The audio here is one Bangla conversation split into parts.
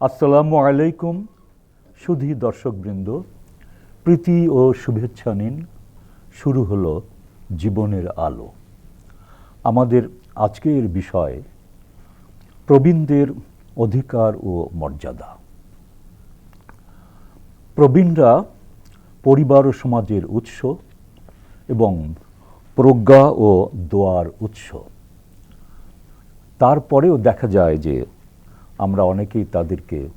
আসসালামু আলাইকুম, সুধী দর্শকবৃন্দ। প্রীতি ও শুভেচ্ছা নিন। শুরু হলো জীবনের আলো। আমাদের আজকের বিষয়, প্রবীণদের অধিকার ও মর্যাদা। প্রবীণরা পরিবার ও সমাজের উৎস এবং প্রজ্ঞা ও দোয়ার উৎস। তারপরেও দেখা যায় যে আমরা অনেকেই তাদেরকে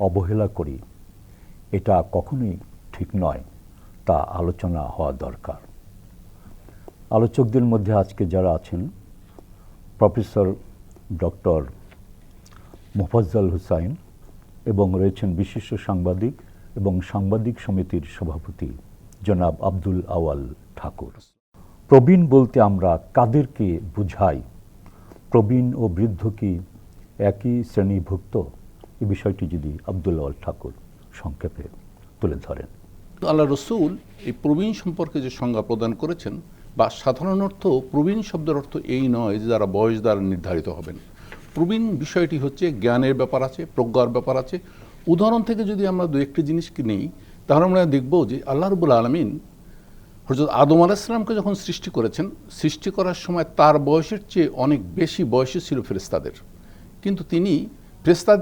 অবহেলা করি। এটা কখনোই ঠিক নয়, তা আলোচনা হওয়া দরকার। আলোচকদের মধ্যে আজকে যারা আছেন, প্রফেসর ডক্টর মোফাজ্জল হুসাইন এবং রয়েছেন বিশিষ্ট সাংবাদিক এবং সাংবাদিক সমিতির সভাপতি জনাব আব্দুল আওয়াল ঠাকুর। প্রবীণ বলতে আমরা কাদেরকে বুঝাই? প্রবীণ ও বৃদ্ধ কি একই শ্রেণীভুক্ত এই বিষয়টি যদি আব্দুল আওয়াল ঠাকুর সংক্ষেপে তুলে ধরেন। আল্লাহ রসুল এই প্রবীণ সম্পর্কে যে সংজ্ঞা প্রদান করেছেন বা সাধারণ অর্থ, প্রবীণ শব্দের অর্থ এই নয় যে যারা বয়স দ্বারা নির্ধারিত হবেন। প্রবীণ বিষয়টি হচ্ছে জ্ঞানের ব্যাপার আছে, প্রজ্ঞার ব্যাপার আছে। উদাহরণ থেকে যদি আমরা দু একটি জিনিসকে নেই, তাহলে আমরা দেখব যে আল্লাহ রবুল আলমিন হজরত আদম আলাহিসামকে যখন সৃষ্টি করেছেন, সৃষ্টি করার সময় তার বয়সের চেয়ে অনেক বেশি বয়সী ছিল ফেরেস্তাদের কিন্তু তিনি ফেরেস্তাদ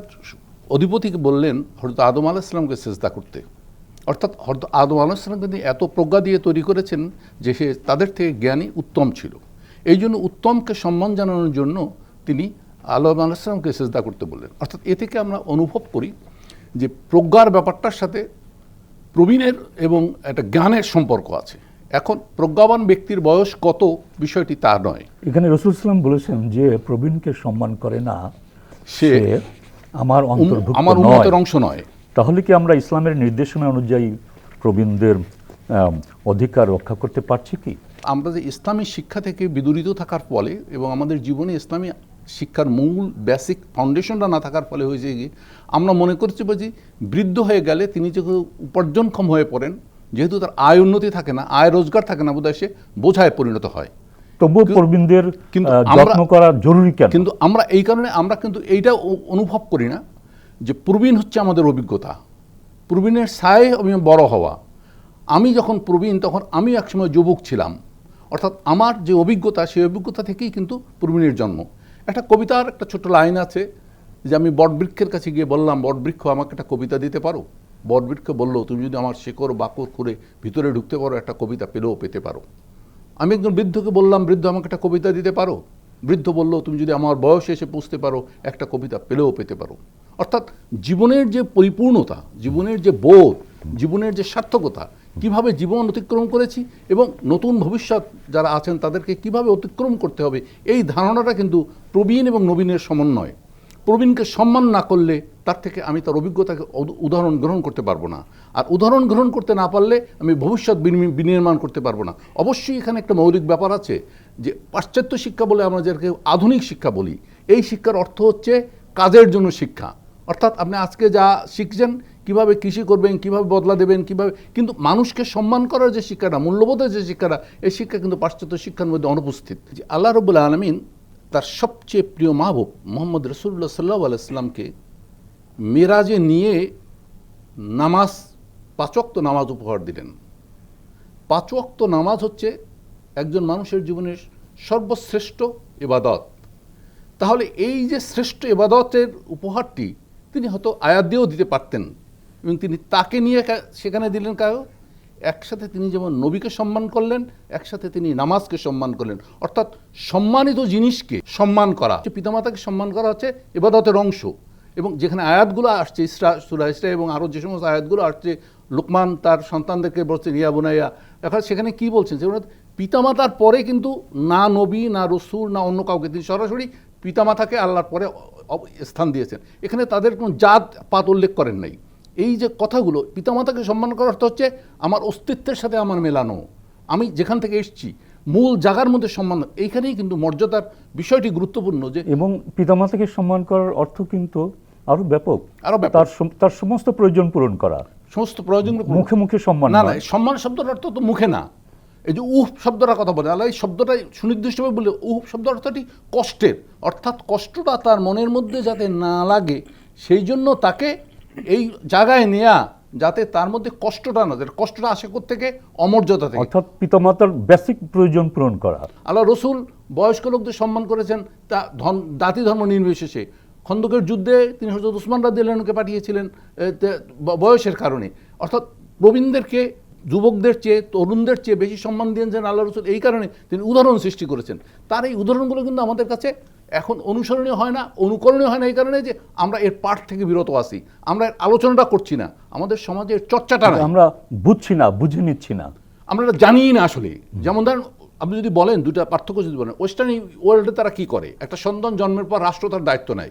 অধিপতিকে বললেন হজরত আদম আলাহিসামকে চেষ্টা করতে। অর্থাৎ হয়তো আদম আলাহিসাম তিনি এত প্রজ্ঞা দিয়ে তৈরি করেছেন যে সে তাদের থেকে জ্ঞানী, উত্তম ছিল। এই জন্য উত্তমকে সম্মান জানানোর জন্য তিনি আলম আলাহিসামকে চেষ্টা করতে বললেন। অর্থাৎ এ থেকে আমরা অনুভব করি যে প্রজ্ঞার ব্যাপারটার সাথে প্রবীণের এবং একটা জ্ঞানের সম্পর্ক আছে। এখন প্রজ্ঞাবান ব্যক্তির বয়স কত বিষয়টি তা নয়। এখানে রসুল সাল্লাম বলেছেন যে প্রবীণকে সম্মান করে না সে আমার অন্তর্ভুক্ত আমার উন্নতের অংশ নয়। তাহলে কি আমরা ইসলামের নির্দেশনা অনুযায়ী প্রবীণদের অধিকার রক্ষা করতে পারছি কি? আমরা যে ইসলামী শিক্ষা থেকে বিদূরিত থাকার ফলে এবং আমাদের জীবনে ইসলামী শিক্ষার মূল বেসিক ফাউন্ডেশনটা না থাকার ফলে হয়েছে গিয়ে আমরা মনে করছি যে বৃদ্ধ হয়ে গেলে তিনি যেহেতু উপার্জনক্ষম হয়ে পড়েন যেহেতু তার আয় উন্নতি থাকে না আয় রোজগার থাকে না বোধহয় সে বোঝায় পরিণত হয়। তবুও প্রবীণদের যত্ন করা জরুরি কেন? কিন্তু আমরা এই কারণে আমরা কিন্তু এইটা অনুভব করি না যে প্রবীণ হচ্ছে আমাদের অভিজ্ঞতা। প্রবীণের সায় আমি বড় হওয়া। আমি যখন প্রবীণ তখন আমি একসময় যুবক ছিলাম। অর্থাৎ আমার যে অভিজ্ঞতা সেই অভিজ্ঞতা থেকেই কিন্তু প্রবীণের জন্ম। একটা কবিতার একটা ছোট লাইন আছে যে আমি বটবৃক্ষের কাছে গিয়ে বললাম বটবৃক্ষ আমাকে একটা কবিতা দিতে পারো? বটবৃক্ষ বলল তুমি যদি আমার শেকড় বাকর করে ভিতরে ঢুকতে পারো একটা কবিতা পেলেও পেতে পারো। আমি একজন বৃদ্ধকে বললাম, বৃদ্ধ, আমাকে একটা কবিতা দিতে পারো? বৃদ্ধ বলল, তুমি যদি আমার বয়সে এসে পুষতে পারো, একটা কবিতা পেলেও পেতে পারো। অর্থাৎ জীবনের যে পরিপূর্ণতা, জীবনের যে বোধ, জীবনের যে সার্থকতা, কীভাবে জীবন অতিক্রম করেছি এবং নতুন ভবিষ্যৎ যারা আছেন তাদেরকে কীভাবে অতিক্রম করতে হবে, এই ধারণাটা কিন্তু প্রবীণ এবং নবীনের সমন্বয়। প্রবীণকে সম্মান না করলে তার থেকে আমি তার অভিজ্ঞতাকে উদাহরণ গ্রহণ করতে পারব না। আর উদাহরণ গ্রহণ করতে না পারলে আমি ভবিষ্যৎ বিনি- বিনির্মাণ করতে পারব না। অবশ্যই এখানে একটা মৌলিক ব্যাপার আছে যে পাশ্চাত্য শিক্ষা বলে আমরা যাকে আধুনিক শিক্ষা বলি, এই শিক্ষার অর্থ হচ্ছে কাজের জন্য শিক্ষা। অর্থাৎ আপনি আজকে যা শিখছেন, কীভাবে কৃষি করবেন, কীভাবে বদলা দেবেন, কীভাবে, কিন্তু মানুষকে সম্মান করার যে শিক্ষাটা, মূল্যবোধের যে শিক্ষাটা, এই শিক্ষা কিন্তু পাশ্চাত্য শিক্ষার মধ্যে অনুপস্থিত। আল্লাহ রবুল্লা আলমিন তার সবচেয়ে প্রিয় মাহবুব মোহাম্মদ রসুল্লাহ সাল্লাহ আলাইসলামকে মেরাজে নিয়ে নামাজ পাঁচক্ত নামাজ উপহার দিলেন। পাঁচক্ত নামাজ হচ্ছে একজন মানুষের জীবনের সর্বশ্রেষ্ঠ এবাদত তাহলে এই যে শ্রেষ্ঠ এবাদতের উপহারটি তিনি হয়তো আয়াত দিয়েও দিতে পারতেন, এবং তিনি তাকে নিয়ে সেখানে দিলেন কারও একসাথে তিনি যেমন নবীকে সম্মান করলেন, একসাথে তিনি নামাজকে সম্মান করলেন। অর্থাৎ সম্মানিত জিনিসকে সম্মান করা পিতামাতাকে সম্মান করা হচ্ছে এবাদতের অংশ। এবং যেখানে আয়াতগুলো আসছে, ইসরা, সুরা ইসরা এবং আরও যে সমস্ত আয়াতগুলো আসছে, লোকমান তার সন্তানদেরকে বলছে রিয়া বুনাইয়া। এখন সেখানে কি বলছেন? সেখানে পিতামাতার পরে কিন্তু না নবী, না রসুল, না অন্য কাউকে, তিনি সরাসরি পিতামাতাকে আল্লাহর পরে স্থান দিয়েছেন। এখানে তাদের কোনো জাত পাত উল্লেখ করেন নাই। এই যে কথাগুলো পিতামাতাকে সম্মান করার অর্থ হচ্ছে আমার অস্তিত্বের সাথে আমার মেলানো। আমি যেখান থেকে এসেছি মূল জায়গার মধ্যে সম্মান এইখানেই কিন্তু মর্যাদার বিষয়টি গুরুত্বপূর্ণ যে এবং পিতামাতাকে সম্মান করার অর্থ কিন্তু আরও ব্যাপক। আরও। তার তার সমস্ত প্রয়োজন পূরণ করা। সমস্ত প্রয়োজন মুখে মুখে সম্মান না না সম্মান শব্দের অর্থ তো মুখে না। এই যে উহ শব্দটা কথা বলে আল্লাহ এই শব্দটাই সুনির্দিষ্টভাবে বলে উহ শব্দ অর্থটি কষ্টের। অর্থাৎ কষ্টটা তার মনের মধ্যে যাতে না লাগে সেই জন্য তাকে এই জায়গায় নেয়া যাতে তার মধ্যে কষ্টটা না। কষ্টটা আসে থেকে অমর্যাদা থেকে। অর্থাৎ পিতামাতার বেসিক প্রয়োজন পূরণ করা। আল্লাহ রসুল বয়স্ক লোকদের সম্মান করেছেন তা ধন জাতি ধর্ম নির্বিশেষে। খন্দকের যুদ্ধে তিনি হজরত উসমান রাদিল্লাহকে পাঠিয়েছিলেন বয়সের কারণে। অর্থাৎ প্রবীণদেরকে যুবকদের চেয়ে তরুণদের চেয়ে বেশি সম্মান দিয়েছেন আল্লাহ রসুল। এই কারণে তিনি উদাহরণ সৃষ্টি করেছেন। তার এই উদাহরণগুলো কিন্তু আমাদের কাছে এখন অনুসরণীয় হয় না অনুকরণীয় হয় না এই কারণে যে আমরা এর পাঠ থেকে বিরত আছি। আমরা এর আলোচনাটা করছি না। আমাদের সমাজের চর্চাটা নাই। আমরা বুঝছি না বুঝে নিচ্ছি না। আমরা এটা জানিই না আসলে। যেমন ধরেন আপনি যদি বলেন দুটা পার্থক্য যদি বলেন ওয়েস্টার্ন ওয়ার্ল্ডে তারা কি করে? একটা সন্তান জন্মের পর রাষ্ট্র তার দায়িত্ব নেয়।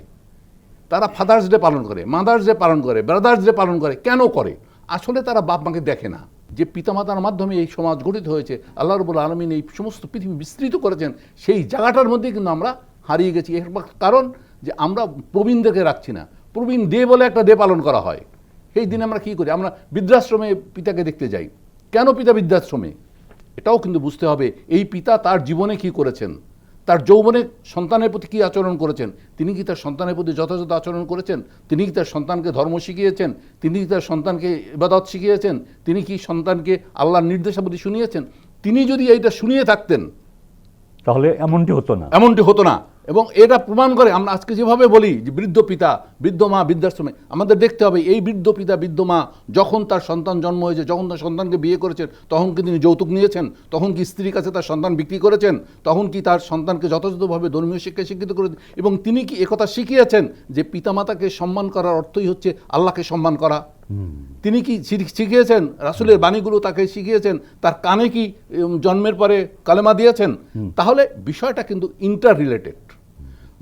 তারা ফাদার্স ডে পালন করে মাদার্স ডে পালন করে ব্রাদার্স ডে পালন করে কেন করে? আসলে তারা বাপ মাকে দেখে না। যে পিতামাতার মাধ্যমে এই সমাজ গঠিত হয়েছে আল্লাহ রবুল আলমিন এই সমস্ত পৃথিবী বিস্তৃত করেছেন সেই জায়গাটার মধ্যে কিন্তু আমরা হারিয়ে গেছি। এর কারণ যে আমরা প্রবীণদেরকে রাখছি না। প্রবীণ দে বলে একটা ডে পালন করা হয়। সেই দিনে আমরা কী করি? আমরা বৃদ্ধাশ্রমে পিতাকে দেখতে যাই। কেন পিতা বৃদ্ধাশ্রমে? এটাও কিন্তু বুঝতে হবে। এই পিতা তার জীবনে কি করেছেন? তার যৌবনে সন্তানের প্রতি কী আচরণ করেছেন? তিনি কি তার সন্তানের প্রতি যথাযথ আচরণ করেছেন? তিনি কি তার সন্তানকে ধর্ম শিখিয়েছেন? তিনি কি তার সন্তানকে ইবাদত শিখিয়েছেন? তিনি কি সন্তানকে আল্লাহর নির্দেশাবলী শুনিয়েছেন? তিনি যদি এইটা শুনিয়ে থাকতেন তাহলে এমনটি হতো না। এমনটি হতো না। এবং এটা প্রমাণ করে আমরা আজকে যেভাবে বলি যে বৃদ্ধ পিতা বৃদ্ধ মা বৃদ্ধাশ্রমে আমাদের দেখতে হবে এই বৃদ্ধ পিতা বৃদ্ধ মা যখন তার সন্তান জন্ম হয়েছে যখন তার সন্তানকে বিয়ে করেছেন তখন কি তিনি যৌতুক নিয়েছেন? তখন কি স্ত্রীর কাছে তার সন্তান বিক্রি করেছেন? তখন কি তার সন্তানকে যথাযথভাবে ধর্মীয় শিক্ষায় শিক্ষিত করেছেন এবং তিনি কি একথা শিখিয়েছেন যে পিতামাতাকে সম্মান করার অর্থই হচ্ছে আল্লাহকে সম্মান করা? তিনি কি শিখিয়েছেন? রাসুলের বাণীগুলো তাকে শিখিয়েছেন? তার কানে কি জন্মের পরে কালেমা দিয়েছেন? তাহলে বিষয়টা কিন্তু ইন্টার রিলেটেড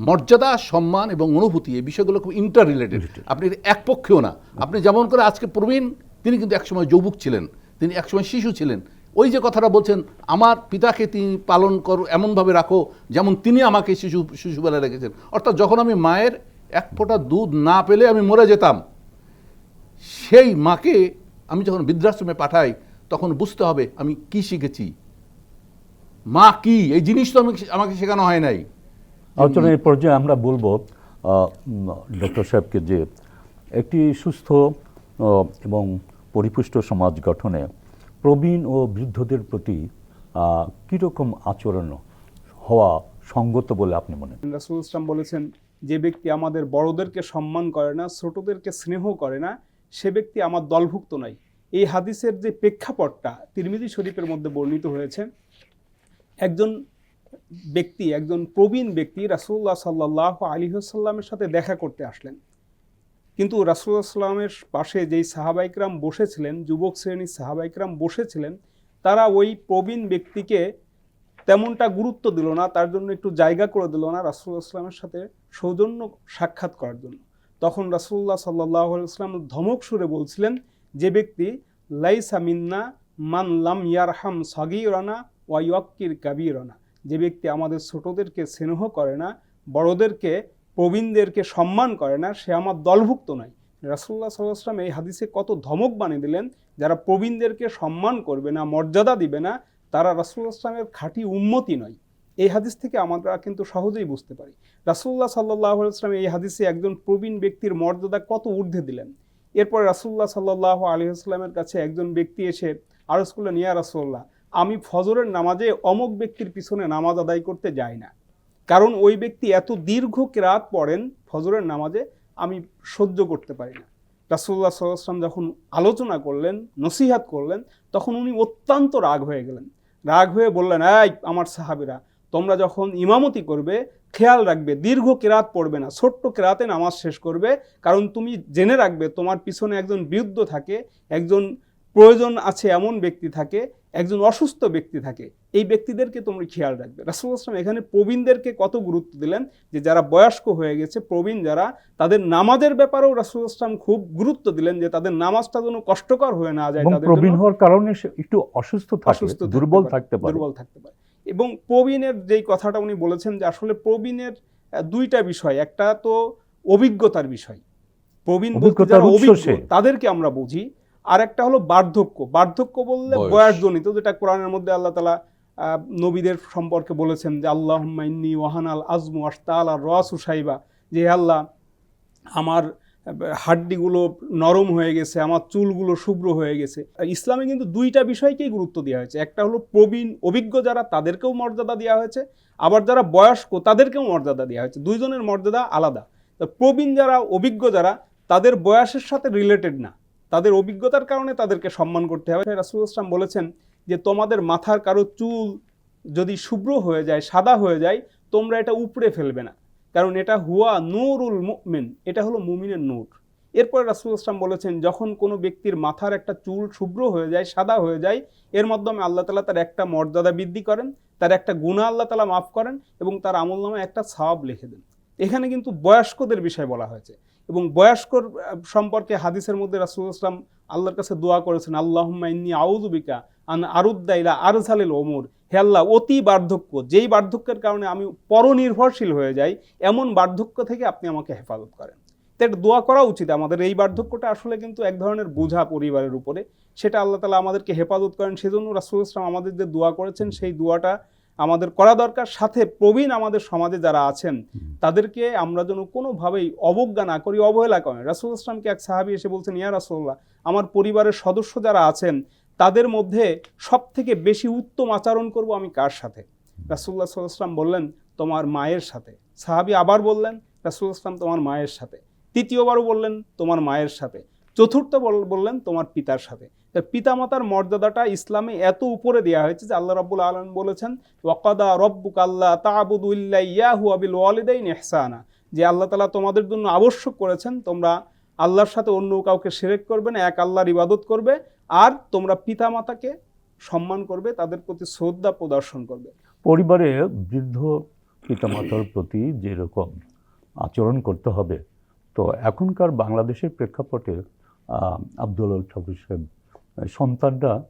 মর্যাদা সম্মান এবং অনুভূতি এই বিষয়গুলো খুব ইন্টার রিলেটেড আপনি এক পক্ষেও না। আপনি যেমন করে আজকে প্রবীণ তিনি কিন্তু একসময় যৌবুক ছিলেন তিনি একসময় শিশু ছিলেন। ওই যে কথাটা বলছেন আমার পিতাকে তিনি পালন করো এমনভাবে রাখো যেমন তিনি আমাকে শিশু শিশুবেলায় রেখেছেন। অর্থাৎ যখন আমি মায়ের এক ফোঁটা দুধ না পেলে আমি মরে যেতাম সেই মাকে আমি যখন বৃদ্ধাশ্রমে পাঠাই তখন বুঝতে হবে আমি কি শিখেছি। মা কি? এই জিনিস তো আমি আমাকে শেখানো হয় নাই। আলোচনার এই পর্যায়ে আমরা বলব ডক্টর সাহেবকে যে একটি সুস্থ এবং পরিপুষ্ট সমাজ গঠনে প্রবীণ ও বৃদ্ধদের প্রতি কীরকম আচরণ হওয়া সঙ্গত বলে আপনি মনে? রাসুল ইসলাম বলেছেন, যে ব্যক্তি আমাদের বড়দেরকে সম্মান করে না, ছোটদেরকে স্নেহ করে না, সে ব্যক্তি আমার দলভুক্ত নয় এই হাদিসের যে প্রেক্ষাপটটা তিরমিজি শরীফের মধ্যে বর্ণিত হয়েছে, একজন ব্যক্তি, একজন প্রবীণ ব্যক্তি রাসুল্লাহ সাল্লাহ আলিহাসাল্লামের সাথে দেখা করতে আসলেন। কিন্তু রাসুল্লাহ সাল্লামের পাশে যেই সাহাবাইকরাম বসেছিলেন, যুবক শ্রেণির সাহাবাইকরাম বসেছিলেন, তারা ওই প্রবীণ ব্যক্তিকে তেমনটা গুরুত্ব দিল না, তার জন্য একটু জায়গা করে দিল না রাসুল্লাহ ইসলামের সাথে সৌজন্য সাক্ষাৎ করার জন্য। তখন রাসুল্লাহ সাল্লাহ ইসলাম ধমক সুরে বলছিলেন, যে ব্যক্তি, লাইসা মিন্না মান লাম ইয়ারহাম সাগিরানা ওয়াইয়াক্কির কাবিরানা। যে ব্যক্তি আমাদের ছোটদেরকে স্নেহ করে না, বড়দেরকে, প্রবীণদেরকে সম্মান করে না, সে আমার দলভুক্ত নয়। রাসুল্লাহ সাল্লাহাম এই হাদিসে কত ধমক বানিয়ে দিলেন, যারা প্রবীণদেরকে সম্মান করবে না, মর্যাদা দিবে না, তারা রাসুল্লাহ আসলামের খাঁটি উন্মতি নয়। এই হাদিস থেকে আমরা কিন্তু সহজেই বুঝতে পারি। রাসুল্লাহ সাল্লাহ আসলাম এই হাদিসে একজন প্রবীণ ব্যক্তির মর্যাদা কত ঊর্ধ্বে দিলেন। এরপর রাসুল্লাহ সাল্লাহ আলহিহাস্লামের কাছে একজন ব্যক্তি এসে আরজ করলেন, ইয়া রাসুল্লাহ আমি ফজরের নামাজে অমক ব্যক্তির পিছনে নামাজ আদায় করতে যাই না। কারণ ওই ব্যক্তি এত দীর্ঘ রাত পড়েন ফজরের নামাজে, আমি সহ্য করতে পারি না। রাসুল্লাহ সাল্লাম যখন আলোচনা করলেন, নসিহাত করলেন, তখন উনি অত্যন্ত রাগ হয়ে গেলেন। রাগ হয়ে বললেন, এই আমার সাহাবিরা, তোমরা যখন ইমামতি করবে, খেয়াল রাখবে, দীর্ঘ কেরাত পড়বে না, ছোট্ট কেরাতে নামাজ শেষ করবে, কারণ তুমি জেনে রাখবে, তোমার পিছনে একজন বৃদ্ধ থাকে, একজন প্রয়োজন আছে এমন ব্যক্তি থাকে একজন অসুস্থ ব্যক্তি থাকে এই ব্যক্তিদেরকে তোমরা খেয়াল রাখবে। রাসুল আসলাম এখানে প্রবীণদেরকে কত গুরুত্ব দিলেন? যে যারা বয়স্ক হয়ে গেছে প্রবীণ যারা তাদের নামাজের ব্যাপারেও রাসুল আসলাম খুব গুরুত্ব দিলেন যে তাদের নামাজটা যেন কষ্টকর হয়ে না যায় তাদের প্রবীণ হওয়ার কারণে একটু অসুস্থ অসুস্থ দুর্বল থাকতে পারে। দুর্বল থাকতে পারে। এবং প্রবীণের যেই কথাটা উনি বলেছেন যে আসলে প্রবীণের দুইটা বিষয় একটা তো অভিজ্ঞতার বিষয়। প্রবীণ বলতে যারা অভিজ্ঞ তাদেরকে আমরা বুঝি আর একটা হলো বার্ধক্য। বার্ধক্য বললে বয়স। বয়সজনিত যেটা কোরআনের মধ্যে আল্লাহ তালা নবীদের সম্পর্কে বলেছেন যে আল্লাহ ইন্নি ওয়াহানাল আজমু আস্তাল আর রস সাইবা যে আল্লাহ আমার হাড্ডিগুলো নরম হয়ে গেছে আমার চুলগুলো শুভ্র হয়ে গেছে। ইসলামে কিন্তু দুইটা বিষয়কেই গুরুত্ব দেওয়া হয়েছে। একটা হলো প্রবীণ অভিজ্ঞ যারা তাদেরকেও মর্যাদা দেওয়া হয়েছে। আবার যারা বয়স্ক তাদেরকেও মর্যাদা দেওয়া হয়েছে। দুইজনের মর্যাদা আলাদা। তো প্রবীণ যারা অভিজ্ঞ যারা তাদের বয়সের সাথে রিলেটেড না। তাদের অভিজ্ঞতার কারণে তাদেরকে সম্মান করতে হবে। রাসুল ইসলাম বলেছেন যে, তোমাদের মাথার কারও চুল যদি শুভ্র হয়ে যায়, সাদা হয়ে যায়, তোমরা এটা উপড়ে ফেলবে না। কারণ এটা হুয়া নূরুল মুমিন, এটা হলো মুমিনের নূর। এরপরে রাসুল ইসলাম বলেছেন, যখন কোনো ব্যক্তির মাথার একটা চুল শুভ্র হয়ে যায়, সাদা হয়ে যায়, এর মাধ্যমে আল্লাহ তালা তার একটা মর্যাদা বৃদ্ধি করেন, তার একটা গুণা আল্লাহ তালা মাফ করেন এবং তার আমল নামে একটা সাব লিখে দেন। এখানে কিন্তু বয়স্কদের বিষয় বলা হয়েছে। এবং বয়স্কর সম্পর্কে হাদিসের মধ্যে রাসুল ইসলাম আল্লাহর কাছে দোয়া করেছেন, আল্লাহুম্মা ইন্নি আউযুবিকা আন আরুদ্দাইলা আরজালিল ওমর হে আল্লাহ, অতি বার্ধক্য, যেই বার্ধক্যের কারণে আমি পরনির্ভরশীল হয়ে যাই, এমন বার্ধক্য থেকে আপনি আমাকে হেফাজত করেন। তো একটা দোয়া করা উচিত। আমাদের এই বার্ধক্যটা আসলে কিন্তু এক ধরনের বোঝা পরিবারের উপরে। সেটা আল্লাহ তালা আমাদেরকে হেফাজত করেন। সেজন্য রাসুল ইসলাম আমাদের যে দোয়া করেছেন, সেই দোয়াটা আমাদের করা দরকার। সাথে প্রবীণ আমাদের সমাজে যারা আছেন তাদেরকে আমরা যেন কোনোভাবেই অবজ্ঞা না করি অবহেলা করেন রাসুল ইসলামকে এক সাহাবি এসে বলছেন ইয়া রাসুল্লাহ আমার পরিবারের সদস্য যারা আছেন তাদের মধ্যে সব থেকে বেশি উত্তম আচরণ করব আমি কার সাথে? রাসুল্লাহ সাল্লাম বললেন তোমার মায়ের সাথে। সাহাবি আবার বললেন রাসুল ইসলাম তোমার মায়ের সাথে। তৃতীয়বারও বললেন তোমার মায়ের সাথে। চতুর্থ বল- বললেন তোমার পিতার সাথে। তা পিতামাতার মর্যাদাটা ইসলামে এত উপরে দেওয়া হয়েছে যে আল্লাহ রাব্বুল আলম বলেছেন, ওয়াকাদা রব্বুক আল্লাহ তাবুদুল্লাহ ইয়াহু আবিল ওয়ালিদাইন ইহসানা। যে আল্লাহ তালা তোমাদের জন্য আবশ্যক করেছেন, তোমরা আল্লাহর সাথে অন্য কাউকে সেরেক করবে না, এক আল্লাহর ইবাদত করবে, আর তোমরা পিতামাতাকে সম্মান করবে, তাদের প্রতি শ্রদ্ধা প্রদর্শন করবে। পরিবারে বৃদ্ধ পিতামাতার প্রতি যেরকম আচরণ করতে হবে, তো এখনকার বাংলাদেশের প্রেক্ষাপটে আব্দুল ঠাকুর সাহেব সন্তানরা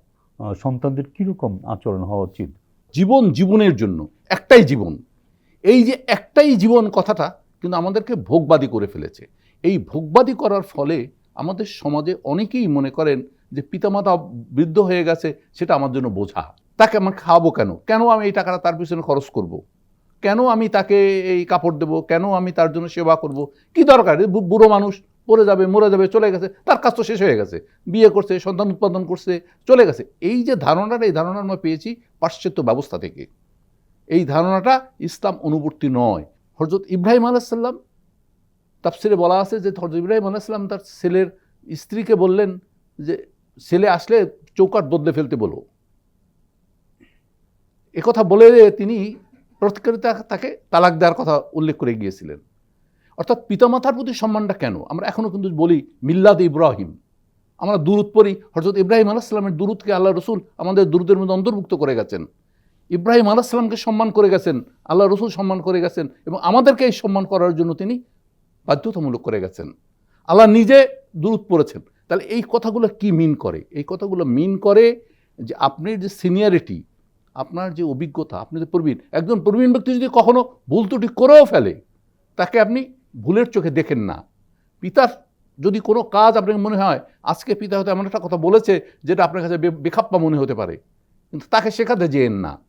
সন্তানদের কীরকম আচরণ হওয়া উচিত? জীবন জীবনের জন্য, একটাই জীবন। এই যে একটাই জীবন কথাটা কিন্তু আমাদেরকে ভোগবাদী করে ফেলেছে। এই ভোগবাদী করার ফলে আমাদের সমাজে অনেকেই মনে করেন যে পিতামাতা বৃদ্ধ হয়ে গেছে, সেটা আমার জন্য বোঝা। তাকে আমার খাওয়াবো কেন? কেন আমি এই টাকাটা তার পিছনে খরচ করব। কেন আমি তাকে এই কাপড় দেবো? কেন আমি তার জন্য সেবা করব? কি দরকার? বুড়ো মানুষ পড়ে যাবে, মরে যাবে, চলে গেছে, তার কাজ তো শেষ হয়ে গেছে। বিয়ে করছে, সন্তান উৎপাদন করছে, চলে গেছে। এই যে ধারণাটা, এই ধারণা আমরা পেয়েছি পাশ্চাত্য ব্যবস্থা থেকে। এই ধারণাটা ইসলাম অনুবর্তী নয়। হজরত ইব্রাহিম আলাইসাল্লাম তাফসিরে বলা আছে যে হজরত ইব্রাহিম আলাইসাল্লাম তার ছেলের স্ত্রীকে বললেন যে, ছেলে আসলে চৌকাট বদলে ফেলতে বলো। একথা বলে তিনি প্রতিকারিতা তাকে তালাক দেওয়ার কথা উল্লেখ করে গিয়েছিলেন। অর্থাৎ পিতামাতার প্রতি সম্মানটা কেন? আমরা এখনও কিন্তু বলি মিল্লাদ ইব্রাহিম। আমরা দুরুদ পড়ি হজরত ইব্রাহিম আলাহিসাল্লামের দুরুদকে আল্লাহ রসুল আমাদের দুরুদের মধ্যে অন্তর্ভুক্ত করে গেছেন। ইব্রাহিম আলাহিসাল্লামকে সম্মান করে গেছেন, আল্লাহ রসুল সম্মান করে গেছেন এবং আমাদেরকে এই সম্মান করার জন্য তিনি বাধ্যতামূলক করে গেছেন। আল্লাহ নিজে দূরত পড়েছেন। তাহলে এই কথাগুলো কি মিন করে? এই কথাগুলো মিন করে যে আপনার যে সিনিয়রিটি আপনার যে অভিজ্ঞতা, আপনি যে প্রবীণ। একজন প্রবীণ ব্যক্তি যদি কখনো ভুল ত্রুটি করেও ফেলে, তাকে আপনি ভুলের চোখে দেখেন না। পিতার যদি কোনো কাজ আপনার মনে হয় আজকে পিতা হয়তো এমন একটা কথা বলেছে যেটা আপনার কাছে বে- বেখাপ্পা মনে হতে পারে। কিন্তু তাকে শেখাতে যেয়েন না।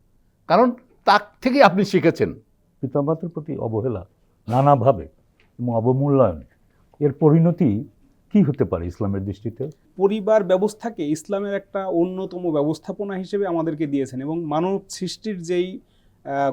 কারণ তার থেকে আপনি শিখেছেন। পিতামাতার প্রতি অবহেলা নানাভাবে এবং অবমূল্যায়ন এর পরিণতি কি হতে পারে ইসলামের দৃষ্টিতে? পরিবার ব্যবস্থাকে ইসলামের একটা অন্যতম ব্যবস্থাপনা হিসেবে আমাদেরকে দিয়েছেন এবং মানব সৃষ্টির যেই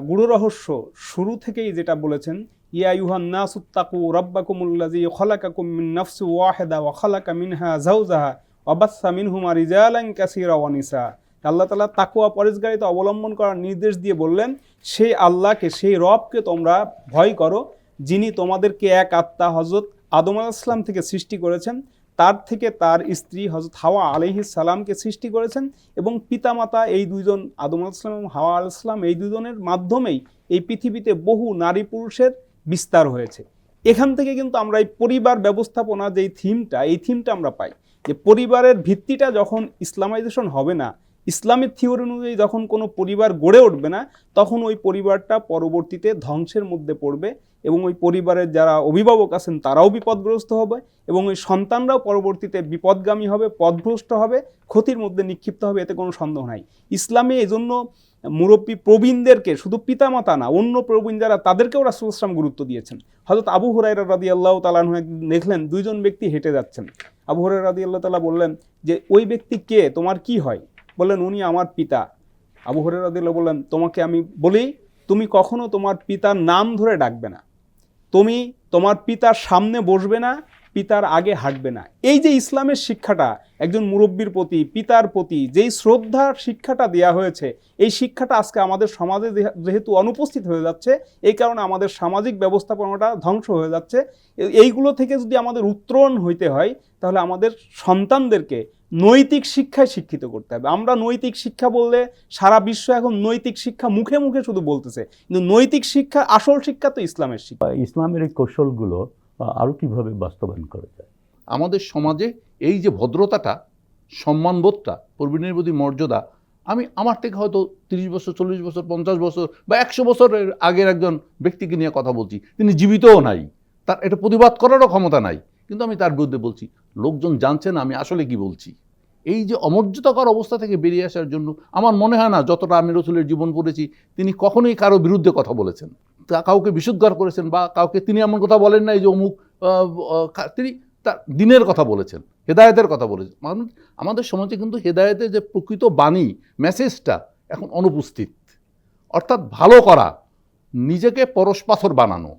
গূঢ় রহস্য শুরু থেকেই যেটা বলেছেন ইয়া ইউহান নাসুত্তাকু রব্বাকুমুল্লাজি খলাকাকুম মিন নাফসি ওয়াহেদা ওয়া খলাকা মিনহা জাউজাহা ওয়াবাসসা মিনহুমা রিজালান কাসীরা ওয়া নিসা আল্লাহ তাআলা তাকওয়া পরেশগারিতা অবলম্বন করার নির্দেশ দিয়ে বললেন, সেই আল্লাহকে, সেই রবকে তোমরা ভয় করো, যিনি তোমাদেরকে এক আত্মা হজরত আদম আলাইসলাম থেকে সৃষ্টি করেছেন, তার থেকে তার স্ত্রী হজরত হাওয়া আলহিস সালামকে সৃষ্টি করেছেন এবং পিতামাতা এই দুইজন আদম আলাইসলাম এবং হাওয়া আলাইসলাম এই দুজনের মাধ্যমেই এই পৃথিবীতে বহু নারী পুরুষের বিস্তার হয়েছে। এখান থেকে কিন্তু আমরা এই পরিবার ব্যবস্থাপনা যেই থিমটা এই থিমটা আমরা পাই যে পরিবারের ভিত্তিটা যখন ইসলামাইজেশন হবে না ইসলামিক থিওরি অনুযায়ী যখন কোনো পরিবার গড়ে উঠবে না, তখন ওই পরিবারটা পরবর্তীতে ধ্বংসের মধ্যে পড়বে এবং ওই পরিবারের যারা অভিভাবক আছেন তারাও বিপদগ্রস্ত হবে এবং ওই সন্তানরাও পরবর্তীতে বিপদগামী হবে পথভ্রষ্ট হবে, ক্ষতির মধ্যে নিক্ষিপ্ত হবে, এতে কোনো সন্দেহ নাই। ইসলামে এই জন্য মুরব্বী প্রবীণদেরকে, শুধু পিতামাতা না, অন্য প্রবীণ যারা, তাদেরকেও রাসুল ইসলাম গুরুত্ব দিয়েছেন। হজরত আবু হুরাইরা রাদি আল্লাহ তালাহ দেখলেন, দুইজন ব্যক্তি হেঁটে যাচ্ছেন। আবু হুরাই রাদি আল্লাহ তালা বললেন যে, ওই ব্যক্তি কে? তোমার কি হয়? বললেন, উনি আমার পিতা। আবু হুরাই রাদি আল্লাহ বললেন, তোমাকে আমি বলি, তুমি কখনো তোমার পিতার নাম ধরে ডাকবে না। তুমি তোমার পিতার সামনে বসবে না, পিতার আগে হাঁটবে না। এই যে ইসলামের শিক্ষাটা, একজন মুরব্বীর প্রতি, পিতার প্রতি যেই শ্রদ্ধার শিক্ষাটা দেওয়া হয়েছে, এই শিক্ষাটা আজকে আমাদের সমাজে যেহেতু অনুপস্থিত হয়ে যাচ্ছে, এই কারণে আমাদের সামাজিক ব্যবস্থাপনাটা ধ্বংস হয়ে যাচ্ছে। এইগুলো থেকে যদি আমাদের উত্তরণ হইতে হয়, তাহলে আমাদের সন্তানদেরকে নৈতিক শিক্ষায় শিক্ষিত করতে হবে। আমরা নৈতিক শিক্ষা বললে সারা বিশ্ব এখন নৈতিক শিক্ষা মুখে মুখে শুধু বলতেছে কিন্তু নৈতিক শিক্ষা আসল শিক্ষা তো ইসলামের শিক্ষা। ইসলামের এই কৌশলগুলো আহ, আরও কীভাবে বাস্তবায়ন করা যায়? আমাদের সমাজে এই যে ভদ্রতাটা সম্মানবোধটা প্রবীণের প্রতি মর্যাদা আমি আমার থেকে হয়তো তিরিশ বছর চল্লিশ বছর পঞ্চাশ বছর বা একশো বছরের আগের একজন ব্যক্তিকে নিয়ে কথা বলছি তিনি জীবিতও নাই। তার এটা প্রতিবাদ করারও ক্ষমতা নাই। কিন্তু আমি তার বিরুদ্ধে বলছি লোকজন জানছে না আমি আসলে কি বলছি। এই যে অমর্যাদাকর অবস্থা থেকে বেরিয়ে আসার জন্য আমার মনে হয় না যতটা আমি রসুলের জীবন পড়েছি, তিনি কখনোই কারও বিরুদ্ধে কথা বলেছেন। তা কাউকে বিশুদ্ধার করেছেন বা কাউকে তিনি এমন কথা বলেন নাই যে অমুক তিনি তার দিনের কথা বলেছেন, হেদায়েতের কথা বলেছেন। মানুষ, আমাদের সমাজে কিন্তু হেদায়েতের যে প্রকৃত বাণী, মেসেজটা এখন অনুপস্থিত। অর্থাৎ ভালো করা, নিজেকে পরশ পাথর বানানো।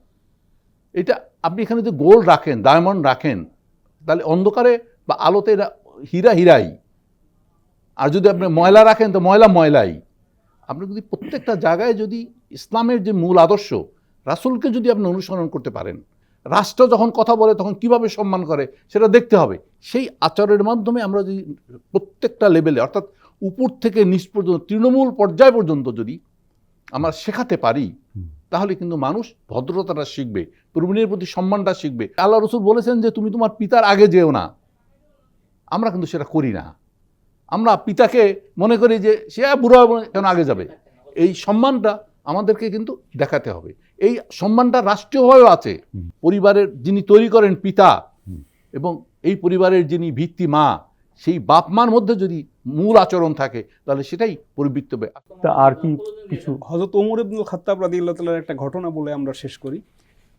এটা আপনি এখানে যদি গোল্ড রাখেন, ডায়মন্ড রাখেন, তাহলে অন্ধকারে বা আলোতে হীরা হীরাই। আর যদি আপনি ময়লা রাখেন তো ময়লা ময়লাই। আপনি যদি প্রত্যেকটা জায়গায় যদি ইসলামের যে মূল আদর্শ রাসূলকে যদি আপনি অনুসরণ করতে পারেন রাষ্ট্র যখন কথা বলে তখন কীভাবে সম্মান করে সেটা দেখতে হবে। সেই আচরণের মাধ্যমে আমরা যদি প্রত্যেকটা লেভেলে অর্থাৎ উপর থেকে নিচ পর্যন্ত তৃণমূল পর্যায় পর্যন্ত যদি আমরা শেখাতে পারি তাহলে কিন্তু মানুষ ভদ্রতাটা শিখবে প্রবীণের প্রতি সম্মানটা শিখবে। আল্লাহ রসুল বলেছেন যে তুমি তোমার পিতার আগে যেও না। আমরা কিন্তু সেটা করি না। আমরা পিতাকে মনে করি যে সে বুড়ো হবে, কেন আগে যাবে। এই সম্মানটা আমাদেরকে কিন্তু দেখাতে হবে। এই সম্মানটা রাষ্ট্রীয়ভাবেও আছে। পরিবারের যিনি তৈরি করেন পিতা এবং এই পরিবারের যিনি ভিত্তি মা সেই বাপ মার মধ্যে যদি মূল আচরণ থাকে তাহলে সেটাই পরিবৃত্ত হবে। তা আর কি কিছু? হজরত ওমর ইবনুল খাত্তাব রাদি আল্লাহ তালার একটা ঘটনা বলে আমরা শেষ করি।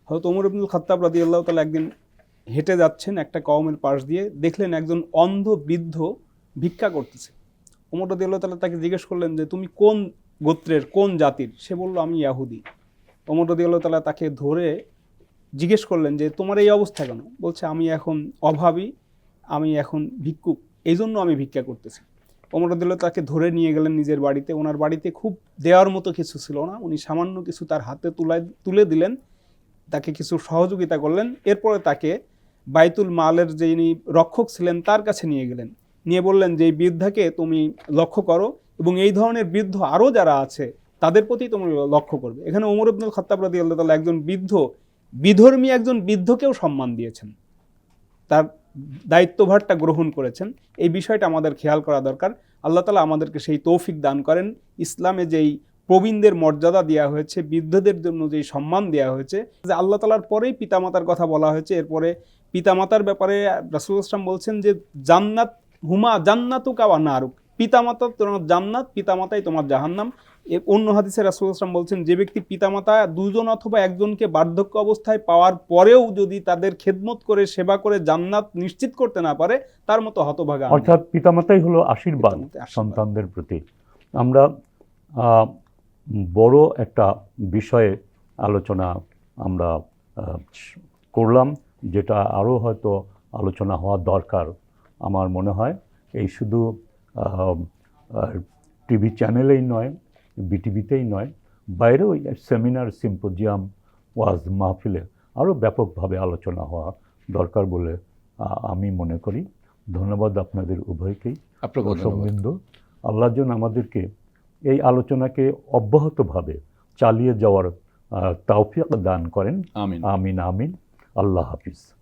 হজরত ওমর ইবনুল খাত্তাব রাদি আল্লাহ তালা একদিন হেঁটে যাচ্ছেন একটা কওমের পাশ দিয়ে, দেখলেন একজন অন্ধ বৃদ্ধ ভিক্ষা করতেছে। ওমর রাদি আল্লাহ তালা তাকে জিজ্ঞেস করলেন যে, তুমি কোন গোত্রের, কোন জাতির? সে বলল, আমি ইয়াহুদি। ওমর রাদি আল্লাহ তালা তাকে ধরে জিজ্ঞেস করলেন যে, তোমার এই অবস্থা কেন? বলছে, আমি এখন অভাবী, আমি এখন ভিক্ষুক এই জন্য আমি ভিক্ষা করতেছি। ওমর অমরদুল্লাহ তাকে ধরে নিয়ে গেলেন নিজের বাড়িতে। ওনার বাড়িতে খুব দেওয়ার মতো কিছু ছিল না। উনি সামান্য কিছু তার হাতে তুলাই তুলে দিলেন, তাকে কিছু সহযোগিতা করলেন। এরপরে তাকে বাইতুল মালের যিনি রক্ষক ছিলেন, তার কাছে নিয়ে গেলেন। নিয়ে বললেন যে, এই বৃদ্ধাকে তুমি লক্ষ্য করো এবং এই ধরনের বৃদ্ধ আরও যারা আছে, তাদের প্রতি তুমি লক্ষ্য করবে। এখানে ওমর আব্দুল খত্তাব রাদি আল্লাহ তাআলা একজন বৃদ্ধ, বিধর্মী একজন বৃদ্ধকেও সম্মান দিয়েছেন। তার দায়িত্বভারটা গ্রহণ করেছেন। এই বিষয়টা আমাদের খেয়াল করা দরকার। আল্লাহ তালা আমাদেরকে সেই তৌফিক দান করেন। ইসলামে যেই প্রবীণদের মর্যাদা দেওয়া হয়েছে, বৃদ্ধদের জন্য যেই সম্মান দেওয়া হয়েছে, যে আল্লাহ তালার পরেই পিতামাতার কথা বলা হয়েছে, এরপরে পিতামাতার ব্যাপারে রাসুল ইসলাম বলছেন যে জান্নাত হুমা জান্নাতু কাওয়া নারুক পিতামাতা তোমার জান্নাত পিতামাতাই তোমার জাহান্নাম এ অন্য হাদিসে রাসুল ইসলাম বলছেন যে ব্যক্তি পিতামাতা দুজন অথবা একজনকে বার্ধক্য অবস্থায় পাওয়ার পরেও যদি তাদের খেদমত করে সেবা করে জান্নাত নিশ্চিত করতে না পারে তার মতো হতভাগা। অর্থাৎ পিতামাতাই হলো আশীর্বাদ। সন্তানদের প্রতি আমরা বড় একটা বিষয়ে আলোচনা আমরা করলাম যেটা আরও হয়তো আলোচনা হওয়া দরকার আমার মনে হয়। এই শুধু টিভি চ্যানেলেই নয় বিটিভিতেই নয় বাইরেও সেমিনার সিম্পোজিয়াম ওয়াজ মাহফিলে আরও ব্যাপকভাবে আলোচনা হওয়া দরকার বলে আমি মনে করি। ধন্যবাদ আপনাদের উভয়কেই। দর্শকবৃন্দ আল্লাহ যেন আমাদেরকে এই আলোচনাকে অব্যাহতভাবে চালিয়ে যাওয়ার আহ, দান করেন। আমিন। আমিন আমিন। Allah hafız.